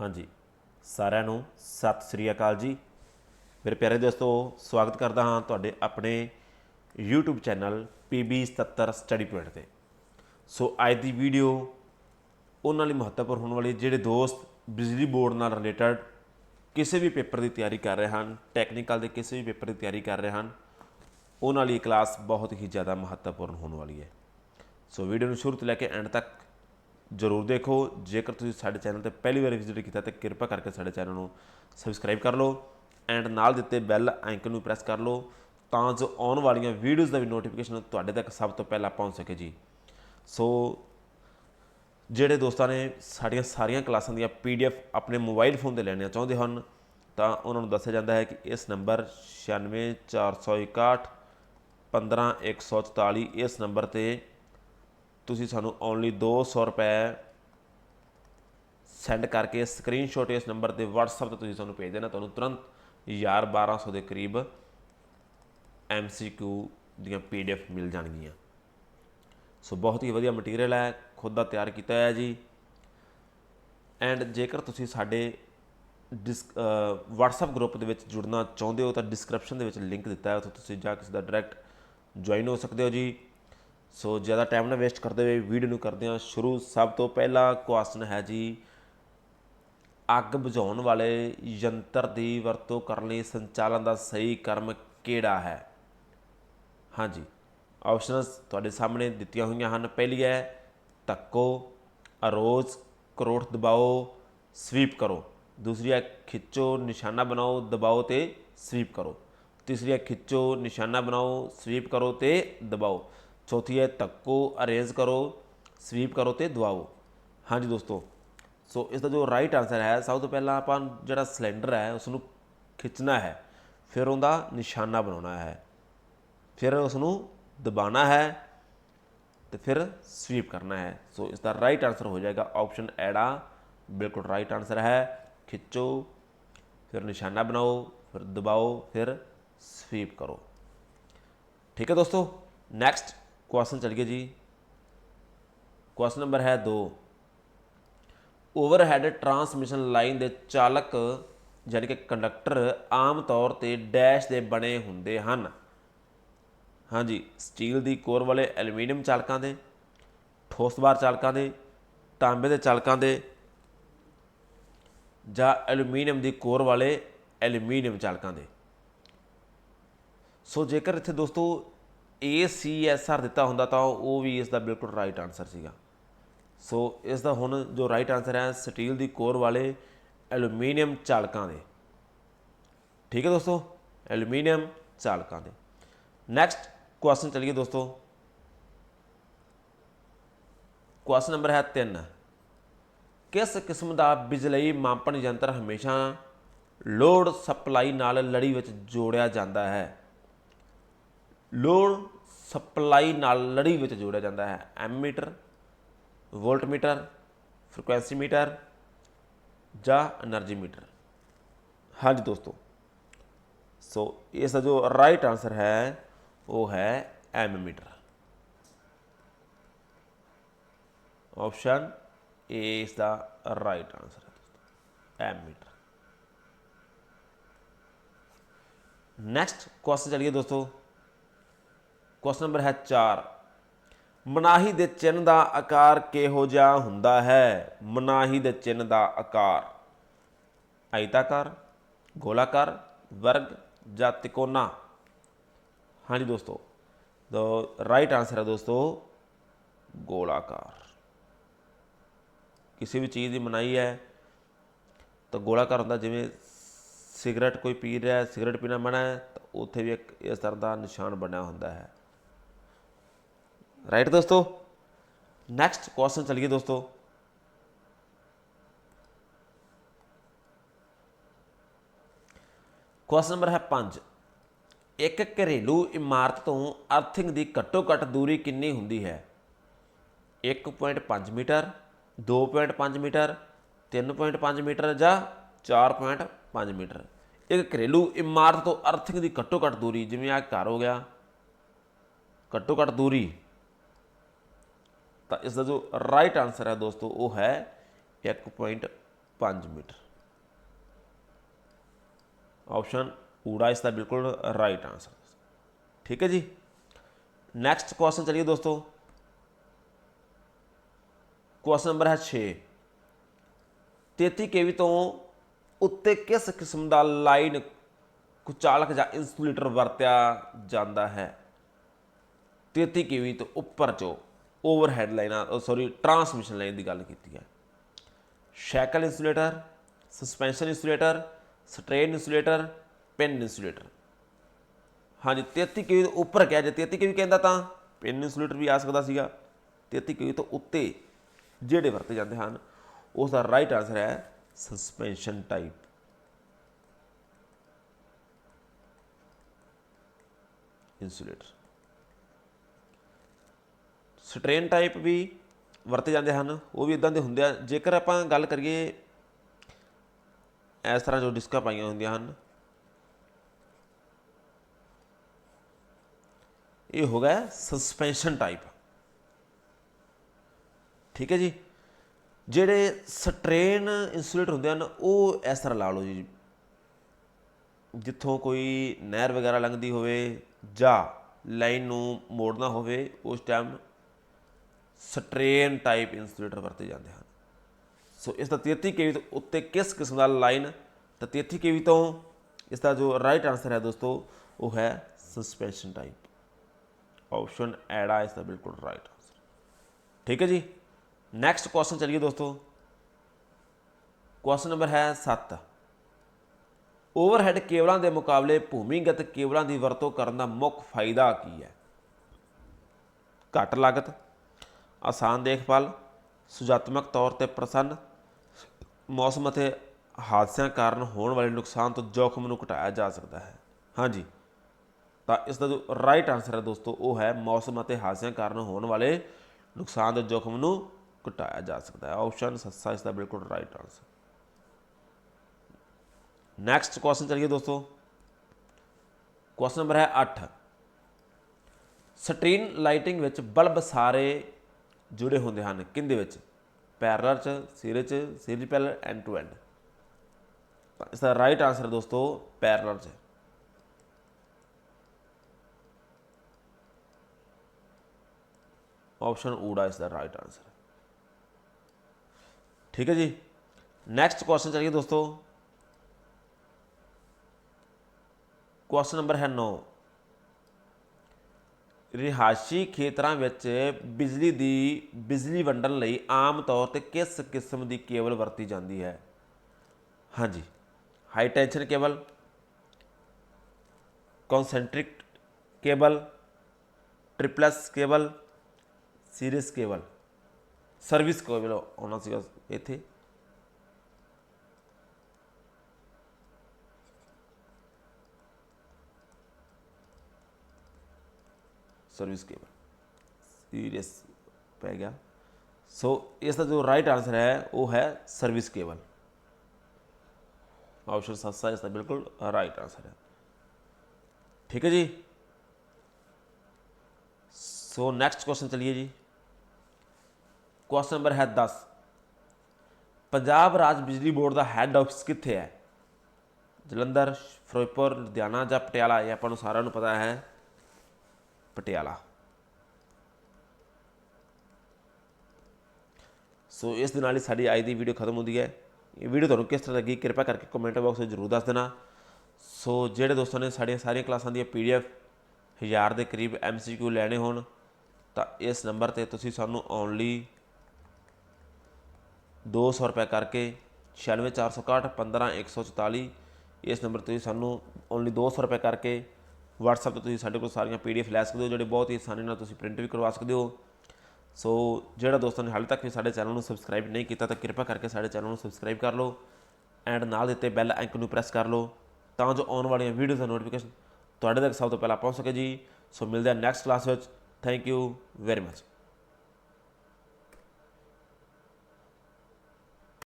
ਹਾਂਜੀ। ਸਾਰਿਆਂ ਨੂੰ ਸਤਿ ਸ੍ਰੀ ਅਕਾਲ ਜੀ। ਮੇਰੇ ਪਿਆਰੇ ਦੋਸਤੋ, ਸਵਾਗਤ ਕਰਦਾ ਹਾਂ ਤੁਹਾਡੇ ਆਪਣੇ YouTube channel PB77 study point ਤੇ। ਸੋ, ਅੱਜ ਦੀ ਵੀਡੀਓ ਉਹਨਾਂ ਲਈ ਮਹੱਤਵਪੂਰਨ ਹੋਣ ਵਾਲੀ ਜਿਹੜੇ ਦੋਸਤ ਬਿਜਲੀ ਬੋਰਡ ਨਾਲ ਰਿਲੇਟਡ ਕਿਸੇ ਵੀ ਪੇਪਰ ਦੀ ਤਿਆਰੀ ਕਰ ਰਹੇ ਹਨ ਟੈਕਨੀਕਲ ਦੇ ਕਿਸੇ ਵੀ ਪੇਪਰ ਦੀ ਤਿਆਰੀ ਕਰ ਰਹੇ ਹਨ, ਉਹਨਾਂ ਲਈ ਕਲਾਸ ਬਹੁਤ ਹੀ ਜ਼ਿਆਦਾ ਮਹੱਤਵਪੂਰਨ ਹੋਣ ਵਾਲੀ ਹੈ। ਸੋ, ਵੀਡੀਓ ਨੂੰ ਸ਼ੁਰੂ ਤੋਂ ਲੈ ਕੇ ਐਂਡ ਤੱਕ ਜਰੂਰ ਦੇਖੋ। ਜੇਕਰ ਤੁਸੀਂ ਸਾਡੇ ਚੈਨਲ ਤੇ ਪਹਿਲੀ ਵਾਰ ਵਿਜ਼ਿਟ ਕੀਤਾ ਤਾਂ ਕਿਰਪਾ ਕਰਕੇ ਸਾਡੇ ਚੈਨਲ ਨੂੰ ਸਬਸਕ੍ਰਾਈਬ ਕਰ ਲਓ ਐਂਡ ਨਾਲ ਦਿੱਤੇ ਬੈਲ ਆਈਕਨ ਨੂੰ ਪ੍ਰੈਸ ਕਰ ਲਓ ਤਾਂ ਜੋ ਆਉਣ ਵਾਲੀਆਂ ਵੀਡੀਓਜ਼ ਦਾ ਵੀ ਨੋਟੀਫਿਕੇਸ਼ਨ ਤੁਹਾਡੇ ਤੱਕ ਸਭ ਤੋਂ ਪਹਿਲਾਂ ਪਹੁੰਚ ਸਕੇ ਜੀ। ਸੋ ਜਿਹੜੇ ਦੋਸਤਾਂ ਨੇ ਸਾਡੀਆਂ ਸਾਰੀਆਂ ਕਲਾਸਾਂ ਦੀਆਂ ਪੀਡੀਐਫ ਆਪਣੇ ਮੋਬਾਈਲ ਫੋਨ ਤੇ ਲੈਣੀਆਂ ਚਾਹੁੰਦੇ ਹਨ, ਤਾਂ ਉਹਨਾਂ ਨੂੰ ਦੱਸਿਆ ਜਾਂਦਾ ਹੈ ਕਿ ਇਸ ਨੰਬਰ 96461 15144 ਇਸ ਨੰਬਰ ਤੇ ਤੁਸੀਂ ਸਾਨੂੰ ਓਨਲੀ 200 ਰੁਪਏ ਸੈਂਡ ਕਰਕੇ ਸਕਰੀਨਸ਼ਾਟ ਇਸ ਨੰਬਰ ਤੇ WhatsApp ਤੇ ਤੁਸੀਂ ਸਾਨੂੰ ਭੇਜ ਦੇਣਾ। ਤੁਹਾਨੂੰ ਤੁਰੰਤ 1000 1200 ਦੇ ਕਰੀਬ MCQ ਦੀਆਂ PDF ਮਿਲ ਜਾਣਗੀਆਂ। ਸੋ ਬਹੁਤ ਹੀ ਵਧੀਆ ਮਟੀਰੀਅਲ ਹੈ। ਖੁਦ ਦਾ ਤਿਆਰ ਕੀਤਾ ਹੈ ਜੀ। ਐਂਡ ਜੇਕਰ ਤੁਸੀਂ ਸਾਡੇ ਡਿਸ ਅ, WhatsApp ਗਰੁੱਪ ਦੇ ਵਿੱਚ ਜੁੜਨਾ ਚਾਹੁੰਦੇ ਹੋ ਤਾਂ ਡਿਸਕ੍ਰਿਪਸ਼ਨ ਦੇ ਵਿੱਚ ਲਿੰਕ ਦਿੱਤਾ ਹੈ। ਉੱਥੇ ਤੁਸੀਂ ਜਾ ਕੇ ਸਿੱਧਾ ਡਾਇਰੈਕਟ ਜੁਆਇਨ ਹੋ ਸਕਦੇ ਹੋ ਜੀ। ਸੋ ਜ਼ਿਆਦਾ ਟਾਈਮ ਨਾ ਵੇਸਟ ਕਰਦੇ ਹੋਏ ਵੀਡੀਓ ਨੂੰ ਕਰਦੇ ਹਾਂ ਸ਼ੁਰੂ। ਸਭ ਤੋਂ ਪਹਿਲਾ ਕੁਐਸਚਨ ਹੈ ਜੀ, ਅੱਗ ਬੁਝਾਉਣ ਵਾਲੇ ਯੰਤਰ ਦੀ ਵਰਤੋਂ ਕਰਨ ਲਈ ਸੰਚਾਲਨ ਦਾ ਸਹੀ ਕਰਮ ਕਿਹੜਾ ਹੈ? ਹਾਂਜੀ ਆਪਸ਼ਨਸ ਤੁਹਾਡੇ ਸਾਹਮਣੇ ਦਿੱਤੀਆਂ ਹੋਈਆਂ ਹਨ। ਪਹਿਲੀ ਹੈ, ਧੱਕੋ, ਅਰੋਜ਼ ਕਰੋਟ ਦਬਾਓ ਸਵੀਪ ਕਰੋ। ਦੂਸਰੀ ਹੈ, ਖਿੱਚੋ, ਨਿਸ਼ਾਨਾ ਬਣਾਓ, ਦਬਾਓ ਤੇ ਸਵੀਪ ਕਰੋ। ਤੀਸਰੀ ਹੈ, ਖਿੱਚੋ, ਨਿਸ਼ਾਨਾ ਬਣਾਓ ਸਵੀਪ ਕਰੋ ਤੇ ਦਬਾਓ। ਚੌਥੀ ਹੈ, ਧੱਕੋ, ਅਰੇਂਜ ਕਰੋ, ਸਵੀਪ ਕਰੋ ਤੇ ਦਬਾਓ। ਹਾਂਜੀ ਦੋਸਤੋ, ਸੋ ਇਸ ਦਾ ਜੋ ਰਾਈਟ ਆਨਸਰ ਹੈ, ਸਭ ਤੋਂ ਪਹਿਲਾਂ ਆਪਾਂ ਜਿਹੜਾ ਸਿਲੰਡਰ ਹੈ ਉਸ ਨੂੰ ਖਿੱਚਣਾ ਹੈ, ਫਿਰ ਉਹਦਾ ਨਿਸ਼ਾਨਾ ਬਣਾਉਣਾ ਹੈ, ਫਿਰ ਉਸ ਨੂੰ ਦਬਾਣਾ ਹੈ ਤੇ ਫਿਰ ਸਵੀਪ ਕਰਨਾ ਹੈ। ਸੋ ਇਸ ਦਾ ਰਾਈਟ ਆਨਸਰ ਹੋ ਜਾਏਗਾ ਆਪਸ਼ਨ ਐੜਾ ਬਿਲਕੁਲ ਰਾਈਟ ਆਨਸਰ ਹੈ, ਖਿੱਚੋ, ਫਿਰ ਨਿਸ਼ਾਨਾ ਬਣਾਓ, ਫਿਰ ਦਬਾਓ, ਫਿਰ ਸਵੀਪ ਕਰੋ। ਠੀਕ ਹੈ ਦੋਸਤੋ ਨੈਕਸਟ ਕੁਐਸਚਨ ਚਲੀਏ ਜੀ। ਕੁਐਸਚਨ ਨੰਬਰ ਹੈ 2 ਓਵਰਹੈਡ ਟਰਾਂਸਮਿਸ਼ਨ ਲਾਈਨ ਦੇ ਚਾਲਕ ਯਾਨੀ ਕਿ ਕੰਡਕਟਰ ਆਮ ਤੌਰ ਤੇ ਡੈਸ਼ ਦੇ ਬਣੇ ਹੁੰਦੇ ਹਨ। ਹਾਂਜੀ, ਸਟੀਲ ਦੀ ਕੋਰ ਵਾਲੇ ਐਲੂਮੀਨੀਅਮ ਚਾਲਕਾਂ ਦੇ ਠੋਸਵਾਰ ਚਾਲਕਾਂ ਦੇ, ਤਾਂਬੇ ਦੇ ਚਾਲਕਾਂ ਦੇ ਜਾਂ ਐਲੂਮੀਨੀਅਮ ਦੀ ਕੋਰ ਵਾਲੇ ਐਲੂਮੀਨੀਅਮ ਚਾਲਕਾਂ ਦੇ। ਸੋ ਜੇਕਰ ਇੱਥੇ ਦੋਸਤੋ ACSR ਦਿੱਤਾ ਹੁੰਦਾ ਤਾਂ ਉਹ ਵੀ ਇਸ ਦਾ ਬਿਲਕੁਲ ਰਾਈਟ ਆਨਸਰ ਸੀਗਾ। ਸੋ ਇਸ ਦਾ ਹੁਣ ਜੋ ਰਾਈਟ ਆਨਸਰ ਹੈ ਸਟੀਲ ਦੀ ਕੋਰ ਵਾਲੇ ਐਲੂਮੀਨੀਅਮ ਚਾਲਕਾਂ ਦੇ। ਠੀਕ ਹੈ ਦੋਸਤੋ? ਐਲੂਮੀਨੀਅਮ ਚਾਲਕਾਂ ਦੇ। ਨੈਕਸਟ ਕੁਐਸਚਨ ਚਲੀਏ ਦੋਸਤੋ। ਕੁਐਸਚਨ ਨੰਬਰ ਹੈ 3 ਕਿਸ ਕਿਸਮ ਦਾ ਬਿਜਲਈ ਮਾਪਣ ਯੰਤਰ ਹਮੇਸ਼ਾ ਲੋਡ ਸਪਲਾਈ ਨਾਲ ਲੜੀ ਵਿੱਚ ਜੋੜਿਆ ਜਾਂਦਾ ਹੈ? ਲੋਡ ਸਪਲਾਈ ਨਾਲ ਲੜੀ ਵਿੱਚ ਜੋੜਿਆ ਜਾਂਦਾ ਹੈ ਐਮੀਟਰ ਵੋਲਟਮੀਟਰ ਫ੍ਰੀਕੁਐਂਸੀ ਮੀਟਰ ਜਾਂ એનર્ਜੀ ਮੀਟਰ ਹਾਂਜੀ ਦੋਸਤੋ ਸੋ ਇਸ ਦਾ ਜੋ ਰਾਈਟ ਆਨਸਰ ਹੈ ਉਹ ਹੈ ammeter option A is the right answer है दोस्तों एमीटर नेक्स्ट क्वेश्चन चलिए दोस्तों ਕੁਐਸਚਨ ਨੰਬਰ ਹੈ 4 ਮਨਾਹੀ ਦੇ ਚਿੰਨ੍ਹ ਦਾ ਆਕਾਰ ਕਿਹੋ ਜਿਹਾ ਹੁੰਦਾ ਹੈ? ਮਨਾਹੀ ਦੇ ਚਿੰਨ੍ਹ ਦਾ ਆਕਾਰ ਆਇਤਾਕਾਰ, ਗੋਲਾਕਾਰ, ਵਰਗ ਜਾਂ ਤਿਕੋਣਾ? ਹਾਂਜੀ ਦੋਸਤੋ ਦੋ ਰਾਈਟ ਆਨਸਰ ਹੈ ਦੋਸਤੋ, ਗੋਲਾਕਾਰ। ਕਿਸੇ ਵੀ ਚੀਜ਼ ਦੀ ਮਨਾਹੀ ਹੈ, ਤਾਂ ਗੋਲਾਕਾਰ ਹੁੰਦਾ, ਜਿਵੇਂ ਸਿਗਰਟ ਕੋਈ ਪੀ ਰਿਹਾ ਸਿਗਰਟ ਪੀਣਾ ਮਨਾ ਹੈ, ਤਾਂ ਉੱਥੇ ਵੀ ਇੱਕ ਇਸ ਤਰ੍ਹਾਂ ਦਾ ਨਿਸ਼ਾਨ ਬਣਿਆ ਹੁੰਦਾ ਹੈ। ਰਾਈਟ ਦੋਸਤੋ ਨੈਕਸਟ ਕੁਐਸਚਨ ਚਲੀਏ ਦੋਸਤੋ ਕੁਐਸਚਨ ਨੰਬਰ ਹੈ 5 ਇੱਕ ਘਰੇਲੂ ਇਮਾਰਤ ਤੋਂ ਅਰਥਿੰਗ ਦੀ ਘੱਟੋ ਘੱਟ ਦੂਰੀ ਕਿੰਨੀ ਹੁੰਦੀ ਹੈ 1.5 ਮੀਟਰ 2.5 ਮੀਟਰ 3.5 ਮੀਟਰ ਜਾਂ 4.5 ਮੀਟਰ ਇੱਕ ਘਰੇਲੂ ਇਮਾਰਤ ਤੋਂ ਅਰਥਿੰਗ ਦੀ ਘੱਟੋ ਘੱਟ ਦੂਰੀ ਜਿਵੇਂ ਆ ਘਰ ਹੋ ਗਿਆ ਘੱਟੋ ਘੱਟ ਦੂਰੀ ਤਾਂ ਇਸ ਦਾ ਜੋ ਰਾਈਟ ਆਨਸਰ ਹੈ ਦੋਸਤੋ, ਉਹ ਹੈ 1.5 5 ਮੀਟਰ। ਆਪਸ਼ਨ ਊੜਾ ਇਸ ਦਾ ਬਿਲਕੁਲ ਰਾਈਟ ਆਨਸਰ ਠੀਕ ਹੈ ਜੀ? ਨੈਕਸਟ ਕੁਐਸਚਨ ਚਲਿਏ ਦੋਸਤੋ। ਕੁਐਸਚਨ ਨੰਬਰ ਹੈ 6 33 ਕੇਵੀ ਤੋਂ ਉੱਤੇ ਕਿਸ ਕਿਸਮ ਦਾ ਲਾਈਨ ਕੁਚਾਲਕ ਜਾਂ ਇਨਸੂਲੇਟਰ ਵਰਤਿਆ ਜਾਂਦਾ ਹੈ? 33 ਕੇਵੀ ਤੋਂ ਉੱਪਰ ਜੋ ਓਵਰਹੈਡ ਲਾਈਨਾਂ ਸੌਰੀ ਟਰਾਂਸਮਿਸ਼ਨ ਲਾਈਨ ਦੀ ਗੱਲ ਕੀਤੀ ਹੈ। Shackle insulator suspension insulator strain insulator pin insulator ਹਾਂਜੀ 33 ਕੇਵੀ ਤੋਂ ਉੱਪਰ ਕਿਹਾ ਜੇ 33 ਕੇਵੀ ਕਹਿੰਦਾ ਤਾਂ ਪਿਨ ਇਨਸੂਲੇਟਰ ਵੀ ਆ ਸਕਦਾ ਸੀਗਾ। 33 ਕੇਵੀ ਤੋਂ ਉੱਤੇ ਜਿਹੜੇ ਵਰਤੇ ਜਾਂਦੇ ਹਨ, ਉਸ ਦਾ ਰਾਈਟ ਆਨਸਰ ਹੈ suspension type insulator strain type ਵੀ ਵਰਤੇ ਜਾਂਦੇ ਹਨ, ਉਹ ਵੀ ਇਦਾਂ ਦੇ ਹੁੰਦੇ ਆ। ਜੇਕਰ ਆਪਾਂ ਗੱਲ ਕਰੀਏ ਇਸ ਤਰ੍ਹਾਂ ਜੋ ਡਿਸਕਾਂ ਪਾਈਆਂ ਹੁੰਦੀਆਂ ਹਨ, ਇਹ ਹੋ ਗਿਆ ਸਸਪੈਂਸ਼ਨ ਟਾਈਪ ਠੀਕ ਹੈ ਜੀ? ਜਿਹੜੇ ਸਟ੍ਰੇਨ ਇਨਸੂਲੇਟ ਹੁੰਦੇ ਹਨ, ਉਹ ਇਸ ਤਰ੍ਹਾਂ ਲਾ ਲਓ ਜੀ। ਜਿੱਥੋਂ ਕੋਈ ਨਹਿਰ ਵਗੈਰਾ ਲੰਘਦੀ ਹੋਵੇ ਜਾਂ ਲਾਈਨ ਨੂੰ ਮੋੜਨਾ ਹੋਵੇ, ਉਸ ਟਾਈਮ ਸਟ੍ਰੇਨ ਟਾਈਪ ਇਨਸੂਲੇਟਰ ਵਰਤੇ ਜਾਂਦੇ ਹਨ। ਸੋ ਇਸ ਦਾ 33 ਕੇਵੀ ਤੋਂ ਉੱਤੇ ਕਿਸ ਕਿਸਮ ਦਾ ਲਾਈਨ, ਤਾਂ 33 ਕੇਵੀ ਤੋਂ ਇਸ ਦਾ ਜੋ ਰਾਈਟ ਆਨਸਰ ਹੈ ਦੋਸਤੋ, ਉਹ ਹੈ ਸਸਪੈਂਸ਼ਨ ਟਾਈਪ ਆਪਸ਼ਨ ਐੜਾ ਇਸ ਦਾ ਬਿਲਕੁਲ ਰਾਈਟ ਆਨਸਰ ਠੀਕ ਹੈ ਜੀ? ਨੈਕਸਟ ਕੁਐਸਚਨ ਚਲਿਏ ਦੋਸਤੋ। ਕੁਐਸਚਨ ਨੰਬਰ ਹੈ 7 ਓਵਰਹੈਡ ਕੇਬਲਾਂ ਦੇ ਮੁਕਾਬਲੇ ਭੂਮੀਗਤ ਕੇਬਲਾਂ ਦੀ ਵਰਤੋਂ ਕਰਨ ਦਾ ਮੁੱਖ ਫਾਇਦਾ ਕੀ ਹੈ? ਘੱਟ ਲਾਗਤ ਆਸਾਨ ਦੇਖਭਾਲ, ਸੁਜਾਤਮਕ ਤੌਰ ਤੇ ਪ੍ਰਸੰਨ, ਮੌਸਮ ਅਤੇ ਹਾਦਸਿਆਂ ਕਾਰਨ ਹੋਣ ਵਾਲੇ ਨੁਕਸਾਨ ਤੋਂ ਜੋਖਮ ਨੂੰ ਘਟਾਇਆ ਜਾ ਸਕਦਾ ਹੈ। ਹਾਂਜੀ। ਤਾਂ ਇਸ ਦਾ ਜੋ ਰਾਈਟ ਆਨਸਰ ਹੈ ਦੋਸਤੋ, ਉਹ ਹੈ ਮੌਸਮ ਅਤੇ ਹਾਦਸਿਆਂ ਕਾਰਨ ਹੋਣ ਵਾਲੇ ਨੁਕਸਾਨ ਦੇ ਜੋਖਮ ਨੂੰ ਘਟਾਇਆ ਜਾ ਸਕਦਾ ਹੈ। ਆਪਸ਼ਨ ਸੱਸਾ, ਇਸ ਦਾ ਬਿਲਕੁਲ ਰਾਈਟ ਆਨਸਰ ਨੈਕਸਟ ਕੁਐਸਚਨ ਚਲਿਏ ਦੋਸਤੋ। ਕੁਐਸਚਨ ਨੰਬਰ ਹੈ 8 ਸਟ੍ਰੀਨ ਲਾਈਟਿੰਗ ਵਿੱਚ ਬਲਬ ਸਾਰੇ ਜੁੜੇ ਹੁੰਦੇ ਹਨ। ਕਿੰਦੇ ਵਿੱਚ? ਪੈਰਲਰ ਚ ਸੀਰੀਜ਼ ਚ, series parallel end to end ਤਾਂ ਇਸ ਦਾ ਰਾਈਟ ਆਨਸਰ ਦੋਸਤੋ, ਪੈਰਲਰ ਚ। ਆਪਸ਼ਨ ਊੜਾ ਇਸ ਦਾ ਰਾਈਟ ਆਨਸਰ ਠੀਕ ਹੈ ਜੀ? ਨੈਕਸਟ ਕੁਐਸਚਨ ਚਲਿਏ ਦੋਸਤੋ। ਕੁਐਸਚਨ ਨੰਬਰ ਹੈ 9 ਰਿਹਾਇਸ਼ੀ ਖੇਤਰਾਂ ਵਿੱਚ ਬਿਜਲੀ ਦੀ ਬਿਜਲੀ ਵੰਡਣ ਲਈ ਆਮ ਤੌਰ ਤੇ ਕਿਸ ਕਿਸਮ ਦੀ ਕੇਬਲ ਵਰਤੀ ਜਾਂਦੀ ਹੈ? ਹਾਂਜੀ। High tension cable concentric cable triplex cable series cable. Service cable ਆਉਣਾ ਸੀਗਾ ਇੱਥੇ। ਸਰਵਿਸ ਕੇਬਲ ਸੀਰੀਅਸ ਪੈ ਗਿਆ। ਸੋ ਇਸ ਦਾ ਜੋ ਰਾਈਟ ਆਨਸਰ ਹੈ, ਉਹ ਹੈ ਸਰਵਿਸ ਕੇਬਲ ਆਪਸ਼ਨ ਸੱਸਾ ਇਸ ਦਾ ਬਿਲਕੁਲ ਰਾਈਟ ਆਨਸਰ ਹੈ। ਠੀਕ ਹੈ ਜੀ? ਸੋ ਨੈਕਸਟ ਕੁਐਸਚਨ ਚਲਿਏ ਜੀ। ਕੁਐਸਚਨ ਨੰਬਰ ਹੈ 10 ਪੰਜਾਬ ਰਾਜ ਬਿਜਲੀ ਬੋਰਡ ਦਾ ਹੈੱਡ ਆਫਿਸ ਕਿੱਥੇ ਹੈ? ਜਲੰਧਰ, ਫਿਰੋਜ਼ਪੁਰ, ਲੁਧਿਆਣਾ ਜਾਂ ਪਟਿਆਲਾ, ਇਹ ਆਪਾਂ ਨੂੰ ਸਾਰਿਆਂ ਨੂੰ ਪਤਾ ਹੈ। ਪਟਿਆਲਾ। ਸੋ ਇਸ ਦੇ ਨਾਲ ਹੀ ਸਾਡੀ ਅੱਜ ਦੀ ਵੀਡੀਓ ਖਤਮ ਹੁੰਦੀ ਹੈ। ਇਹ ਵੀਡੀਓ ਤੁਹਾਨੂੰ ਕਿਸ ਤਰ੍ਹਾਂ ਲੱਗੀ ਕਿਰਪਾ ਕਰਕੇ ਕਮੈਂਟ ਬਾਕਸ ਵਿੱਚ ਜ਼ਰੂਰ ਦੱਸ ਦੇਣਾ। ਸੋ ਜਿਹੜੇ ਦੋਸਤਾਂ ਨੇ ਸਾਡੀਆਂ ਸਾਰੀਆਂ ਕਲਾਸਾਂ ਦੀਆਂ ਪੀਡੀਐਫ ਹਜ਼ਾਰ ਦੇ ਕਰੀਬ ਐਮਸੀਕਿਊ ਲੈਣੇ ਹੋਣ, ਤਾਂ ਇਸ ਨੰਬਰ ਤੇ ਤੁਸੀਂ ਸਾਨੂੰ ਓਨਲੀ 200 ਰੁਪਏ ਕਰਕੇ 96461 15144 ਇਸ ਨੰਬਰ ਤੇ ਤੁਸੀਂ ਸਾਨੂੰ ਓਨਲੀ 200 ਰੁਪਏ ਕਰਕੇ WhatsApp ਤੇ ਤੁਸੀਂ ਸਾਡੇ ਕੋਲ ਸਾਰੀਆਂ PDF ਲੈ ਸਕਦੇ ਹੋ, ਜਿਹੜੇ ਬਹੁਤ ਹੀ ਆਸਾਨੀ ਨਾਲ ਤੁਸੀਂ ਪ੍ਰਿੰਟ ਵੀ ਕਰਵਾ ਸਕਦੇ ਹੋ। ਸੋ ਜਿਹੜਾ ਦੋਸਤਾਂ ਨੇ ਹਾਲੇ ਤੱਕ ਵੀ ਸਾਡੇ ਚੈਨਲ ਨੂੰ ਸਬਸਕ੍ਰਾਈਬ ਨਹੀਂ ਕੀਤਾ, ਤਾਂ ਕਿਰਪਾ ਕਰਕੇ ਸਾਡੇ ਚੈਨਲ ਨੂੰ ਸਬਸਕ੍ਰਾਈਬ ਕਰ ਲਓ ਐਂਡ ਨਾਲ ਦਿੱਤੇ ਬੈਲ ਆਈਕਨ ਨੂੰ ਪ੍ਰੈਸ ਕਰ ਲਓ ਤਾਂ ਜੋ ਆਉਣ ਵਾਲੀਆਂ ਵੀਡੀਓਜ਼ ਦਾ ਨੋਟੀਫਿਕੇਸ਼ਨ ਤੁਹਾਡੇ ਤੱਕ ਸਭ ਤੋਂ ਪਹਿਲਾਂ ਪਹੁੰਚ ਸਕੇ ਜੀ। ਸੋ ਮਿਲਦੇ ਆ ਨੈਕਸਟ ਕਲਾਸ ਵਿੱਚ। Thank you very much